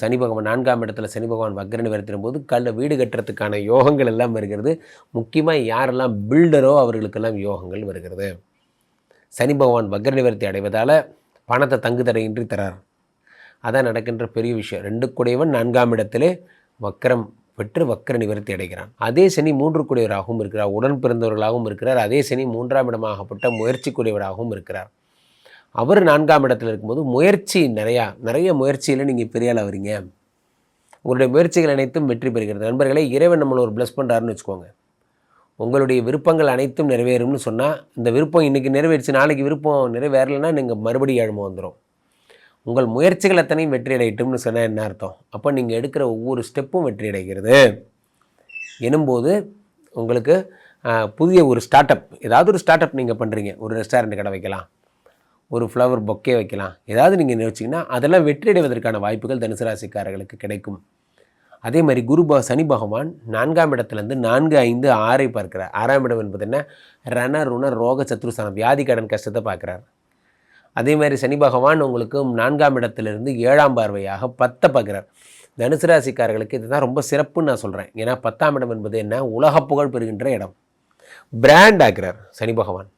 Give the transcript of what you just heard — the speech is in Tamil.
சனி பகவான் நான்காம் இடத்துல சனி பகவான் வக்ர நிவர்த்திடும் போது கல்ல வீடு கட்டுறதுக்கான யோகங்கள் எல்லாம் வருகிறது. முக்கியமாக யாரெல்லாம் பில்டரோ அவர்களுக்கெல்லாம் யோகங்கள் வருகிறது. சனி பகவான் வக்ர நிவர்த்தி அடைவதால் பணத்தை தங்கு தடையின்றி தரார். அதான் நடக்கின்ற பெரிய விஷயம். ரெண்டு குடையவன் நான்காம் இடத்திலே வக்கரம் பெற்று வக்கர நிவர்த்தி அடைகிறான். அதே சனி மூன்று குடையவராகவும் இருக்கிறார். உடன் பிறந்தவர்களாகவும் இருக்கிறார். அதே சனி மூன்றாம் இடமாகப்பட்ட முயற்சிக்குரியவராகவும் இருக்கிறார். அவர் நான்காம் இடத்துல இருக்கும்போது முயற்சி நிறையா நிறைய முயற்சியில் நீங்கள் பெரிய ஆளாக வரீங்க உங்களுடைய முயற்சிகள் அனைத்தும் வெற்றி பெறுகிறது. நண்பர்களே இறைவன் நம்மளை ஒரு ப்ளஸ் பண்ணுறாருன்னு வச்சுக்கோங்க. உங்களுடைய விருப்பங்கள் அனைத்தும் நிறைவேறும்னு சொன்னால் இந்த விருப்பம் இன்றைக்கி நிறைவேறிச்சு நாளைக்கு விருப்பம் நிறைவேறலைன்னா நீங்கள் மறுபடியும் எழும வந்துடும் உங்கள் முயற்சிகள் அத்தனையும் வெற்றி அடையட்டும்னு சொன்னால் என்ன அர்த்தம்? அப்போ நீங்கள் எடுக்கிற ஒவ்வொரு ஸ்டெப்பும் வெற்றி அடைகிறது. எனும்போது உங்களுக்கு புதிய ஒரு ஸ்டார்ட் அப் ஏதாவது ஒரு ஸ்டார்ட் அப் நீங்கள் பண்ணுறீங்க ஒரு ரெஸ்டாரண்ட் கடை வைக்கலாம். ஒரு ஃப்ளவர் பொக்கே வைக்கலாம். ஏதாவது நீங்கள் நினச்சிங்கன்னா அதெல்லாம் வெற்றியடைவதற்கான வாய்ப்புகள் தனுசு ராசிக்காரர்களுக்கு கிடைக்கும். அதே மாதிரி குரு சனி பகவான் நான்காம் இடத்துலேருந்து நான்கு ஐந்து ஆறை பார்க்கிறார். ஆறாம் இடம் என்பது என்ன? ரண ருண ரோக சத்ருஸ்தானம் வியாதி கடன் கஷ்டத்தை பார்க்குறார். அதே மாதிரி சனி பகவான் உங்களுக்கு நான்காம் இடத்துலேருந்து ஏழாம் பார்வையாக பத்தை பார்க்குறார். தனுசு ராசிக்காரர்களுக்கு இதுதான் ரொம்ப சிறப்புன்னு நான் சொல்கிறேன் ஏன்னா பத்தாம் இடம் என்பது என்ன? உலக புகழ் பெறுகின்ற இடம். பிராண்ட் ஆக்குறார் சனி பகவான்.